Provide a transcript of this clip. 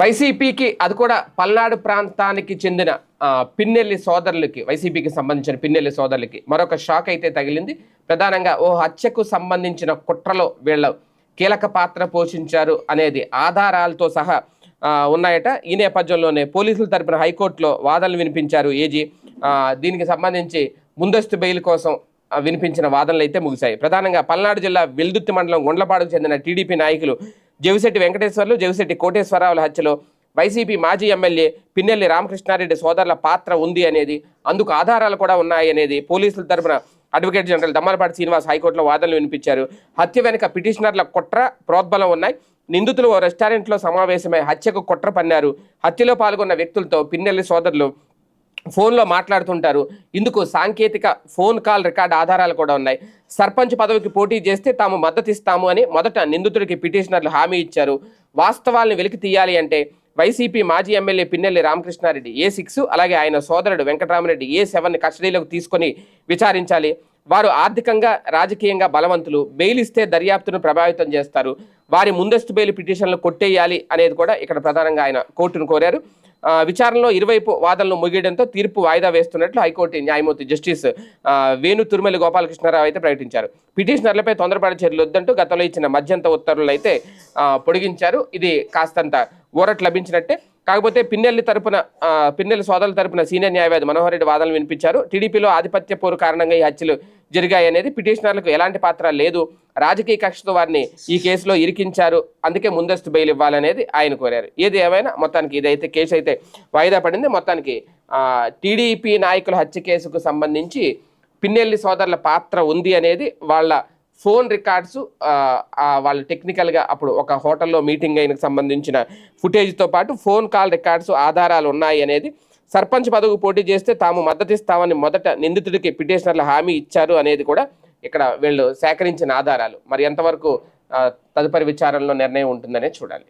వైసీపీకి అది కూడా పల్నాడు ప్రాంతానికి చెందిన పిన్నెల్లి సోదరులకి వైసీపీకి సంబంధించిన పిన్నెల్లి సోదరులకి మరొక షాక్ అయితే తగిలింది. ప్రధానంగా ఓ హత్యకు సంబంధించిన కుట్రలో వీళ్ళ కీలక పాత్ర పోషించారు అనేది ఆధారాలతో సహా ఉన్నాయట. ఈ నేపథ్యంలోనే పోలీసుల తరపున హైకోర్టులో వాదనలు వినిపించారు ఏజీ. దీనికి సంబంధించి ముందస్తు బెయిల్ కోసం వినిపించిన వాదనలు అయితే ముగిశాయి. ప్రధానంగా పల్నాడు జిల్లా వెల్దుర్తి మండలం గుండ్లపాడుకు చెందిన టీడీపీ నాయకులు జవిశెట్టి వెంకటేశ్వర్లు జవిశెట్టి కోటేశ్వరరావుల హత్యలో వైసీపీ మాజీ ఎమ్మెల్యే పిన్నెల్లి రామకృష్ణారెడ్డి సోదరుల పాత్ర ఉంది అనేది అందుకు ఆధారాలు కూడా ఉన్నాయి అనేది పోలీసుల తరపున అడ్వకేట్ జనరల్ దమ్మలపాటి శ్రీనివాస్ హైకోర్టులో వాదనలు వినిపించారు. హత్య వెనుక పిటిషనర్ల కుట్ర ప్రోద్బలం ఉన్నాయి. నిందితులు ఓ రెస్టారెంట్లో సమావేశమై హత్యకు కుట్ర పన్నారు. హత్యలో పాల్గొన్న వ్యక్తులతో పిన్నెల్లి సోదరులు ఫోన్లో మాట్లాడుతుంటారు. ఇందుకు సాంకేతిక ఫోన్ కాల్ రికార్డ్ ఆధారాలు కూడా ఉన్నాయి. సర్పంచ్ పదవికి పోటీ చేస్తే తాము మద్దతు ఇస్తాము అని మొదట నిందితుడికి పిటిషనర్లు హామీ ఇచ్చారు. వాస్తవాల్ని వెలికి తీయాలి అంటే వైసీపీ మాజీ MLA Pinnelli Ramakrishna Reddy A six అలాగే ఆయన సోదరుడు వెంకటరామరెడ్డి ఏ సెవెన్ కస్టడీలోకి తీసుకొని విచారించాలి. వారు ఆర్థికంగా రాజకీయంగా బలవంతులు. బెయిల్ ఇస్తే దర్యాప్తును ప్రభావితం చేస్తారు. వారి ముందస్తు బెయిల్ పిటిషన్లు కొట్టేయాలి అనేది కూడా ఇక్కడ ప్రధానంగా ఆయన కోర్టును కోరారు. విచారణలో ఇరువైపు వాదనలు ముగియడంతో తీర్పు వాయిదా వేస్తున్నట్లు హైకోర్టు న్యాయమూర్తి జస్టిస్ వేణు తిరుమల గోపాలకృష్ణారావు అయితే ప్రకటించారు. పిటిషనర్లపై తొందరపడే చర్యలు వద్దంటూ గతంలో ఇచ్చిన మధ్యంత ఉత్తర్వులు అయితే పొడిగించారు. ఇది కాస్తంత ఊరట్ లభించినట్టే. కాకపోతే పిన్నెల్లి తరపున పిన్నెల్లి సోదరుల తరపున సీనియర్ న్యాయవాది మనోహర్ రెడ్డి వాదనలు వినిపించారు. టీడీపీలో ఆధిపత్య పోరు కారణంగా ఈ హత్యలు జరిగాయి అనేది పిటిషనర్లకు ఎలాంటి పాత్ర లేదు. రాజకీయ కక్షతో వారిని ఈ కేసులో ఇరికించారు. అందుకే ముందస్తు బెయిల్ ఇవ్వాలనేది ఆయన కోరారు. ఏది ఏమైనా మొత్తానికి ఇదైతే కేసు అయితే వాయిదా పడింది. మొత్తానికి టీడీపీ నాయకుల హత్య కేసుకు సంబంధించి పిన్నెల్లి సోదరుల పాత్ర ఉంది అనేది వాళ్ళ ఫోన్ రికార్డ్స్ వాళ్ళు టెక్నికల్గా అప్పుడు ఒక హోటల్లో మీటింగ్ అయినకు సంబంధించిన ఫుటేజ్తో పాటు ఫోన్ కాల్ రికార్డ్స్ ఆధారాలు ఉన్నాయి అనేది సర్పంచ్ పదవికి పోటీ చేస్తే తాము మద్దతిస్తామని మొదట నిందితుడికి పిటిషనర్లు హామీ ఇచ్చారు అనేది కూడా ఇక్కడ వీళ్ళు సేకరించిన ఆధారాలు. మరి ఎంతవరకు తదుపరి విచారణలో నిర్ణయం ఉంటుందనే చూడాలి.